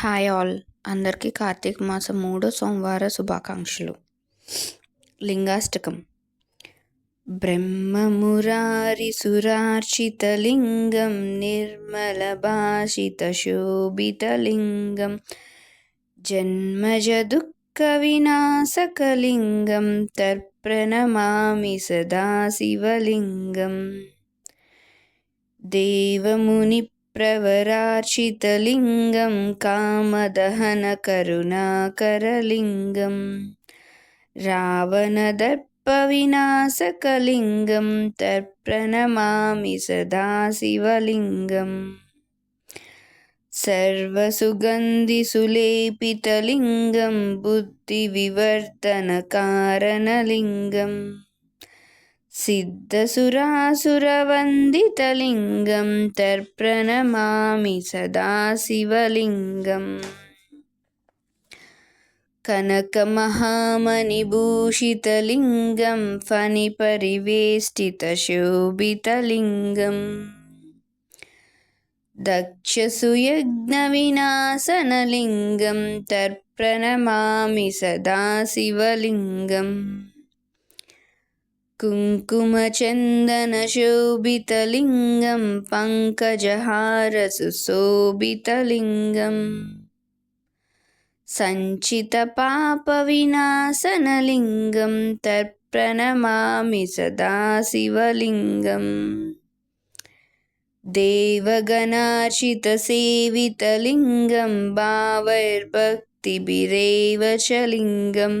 Hi all. అందరికీ కార్తీక మాసం మూడో సోమవార శుభాకాంక్షలు. లింగాష్టకం. బ్రహ్మమురారి సురార్చితలింగం నిర్మల భాషిత శోభితలింగం జన్మజ దుఃఖ వినాశకలింగం తర్ప్రణమామి సదా శివలింగం దేవముని प्रवरार्चितलिङ्गं कामदहनकरुणाकरलिङ्गं रावणदर्पविनाशकलिङ्गं तत्प्रणमामि सदा शिवलिङ्गम् सर्वसुगन्धिसुलेपितलिङ्गं बुद्धिविवर्धनकारणलिङ्गम् सिद्धसुरासुरवन्दितलिङ्गं तर्प्रणमामि सदा शिवलिङ्गम्। कनकमहामणिभूषितलिङ्गं फणिपरिवेष्टितशोभितलिङ्गम्। दक्षसुयज्ञविनाशनलिङ्गं तर्प्रणमामि सदा शिवलिङ्गम् कुङ्कुमचन्दनशोभितलिङ्गं पङ्कजहारसुशोभितलिङ्गम्। सञ्चितपापविनाशनलिङ्गं देवगणार्चितसेवितलिङ्गं भावैर्भक्तिभिरेव च लिङ्गम्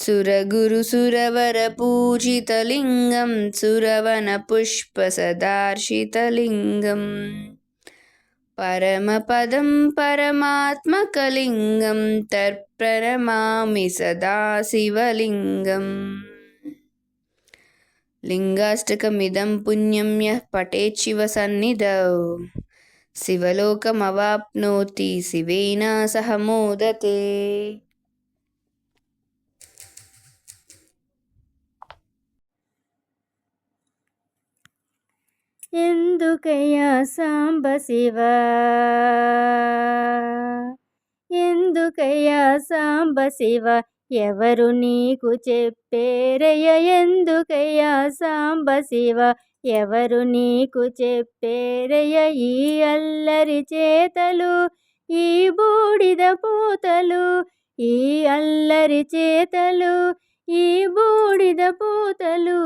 सुरगुरुसुरवरपूजितलिङ्गं सुरवनपुष्पसदार्शितलिङ्गम् परमपदं परमात्मकलिङ्गं तत्प्रणमामि सदा शिवलिङ्गम् लिङ्गाष्टकमिदं पुण्यं यः पठेत् शिवसन्निधौ शिवलोकमवाप्नोति शिवेन सह मोदते ఎందుకయ్యా సాంబ శివ? ఎందుకయ్యా సాంబ శివ? ఎవరు నీకు చెప్పేరయ్య? ఎందుకయ్యా సాంబ శివ? ఎవరు నీకు చెప్పేరయ్య? ఈ అల్లరి చేతలు ఈ బూడిద పూతలు ఈ అల్లరి చేతలు ఈ బూడిద పూతలు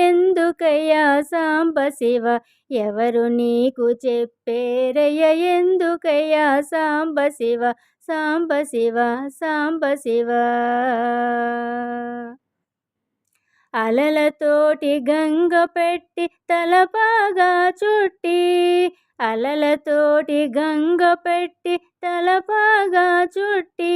ఎందుకయ్యా సాంబ శివ ఎవరు నీకు చెప్పేరయ్య? ఎందుకయ్యా సాంబ శివ సాంబ శివ సాంబ శివ అలలతోటి గంగ పెట్టి తలపాగా చుట్టి అలలతోటి గంగ పెట్టి తలపాగా చుట్టి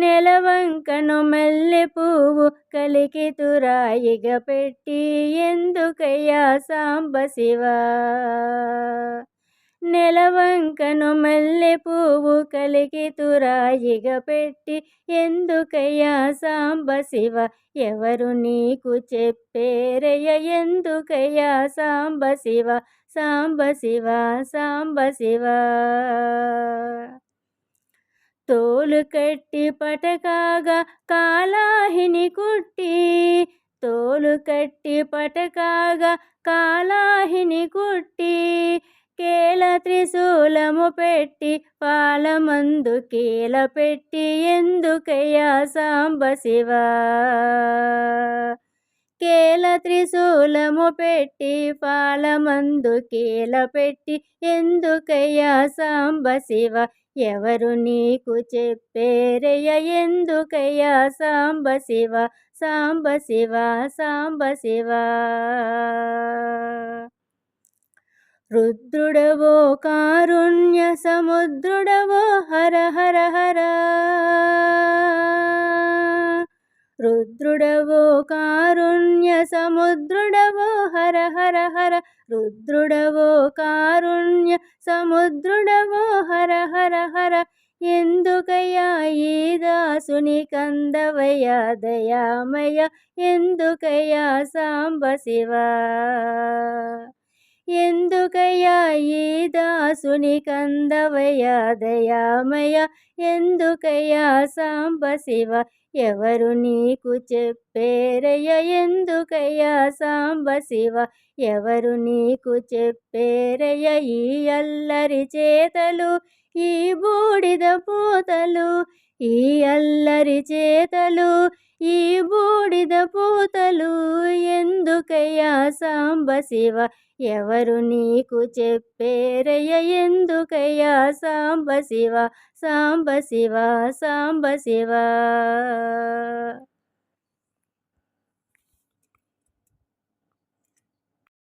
నెలవంకను మల్లె పువ్వు కలికి తురాయిగ పెట్టి ఎందుకయ్యా సాంబ శివ? నెలవంకను మల్లె పువ్వు కలికి తురాయిగ పెట్టి ఎందుకయ్యా సాంబ శివ? ఎవరు నీకు చెప్పేరయ్య? ఎందుకయ్యా సాంబ శివ? సాంబ శివ? సాంబ శివ? తోలు కట్టి పటకాగా కాలాహిని కుట్టి తోలు కట్టి పటకాగా కాలాహిని కుట్టి కేల త్రిశూలము పెట్టి పాలమందు కీల పెట్టి ఎందుకయ్యా సాంబ శివ? కేల త్రిశూలము పెట్టి పాలమందు కీల పెట్టి ఎందుకయ్యా సాంబ శివ? ఎవరు నీకు చెప్పేరయ్య? ఎందుకయ్యా? సాంబ శివ సాంబ శివ సాంబ శివ. రుద్రుడవో కారుణ్య సముద్రుడవో హర హర హర. రుద్రుడవో కారుణ్య సముద్రుడవో హర హర హర. రుద్రుడవో కారుణ్య సముద్రుడవో హర హర హర. ఎందుకయ్యా ఈ దాసుని కందవయ్యా దయామయ ఎందుకయ్యా సాంబ శివా ఎందుకయ్యా ఈ దాసుని కందవయ దయామయ ఎందుకయ్యా? సాంబ శివ ఎవరు నీకు చెప్పేరయ్య? ఎందుకయ్యా? సాంబ శివ ఎవరు నీకు చెప్పేరయ్య? ఈ అల్లరి చేతలు ఈ బూడిద పూతలు ఈ అల్లరి చేతలు ఈ బూడిద పూతలు ఎందుకయ్యా సాంబ శివ? ఎవరు నీకు చెప్పేరయ్య ఎందుకయ్యా సాంబ శివ? సాంబ శివ సాంబ శివ.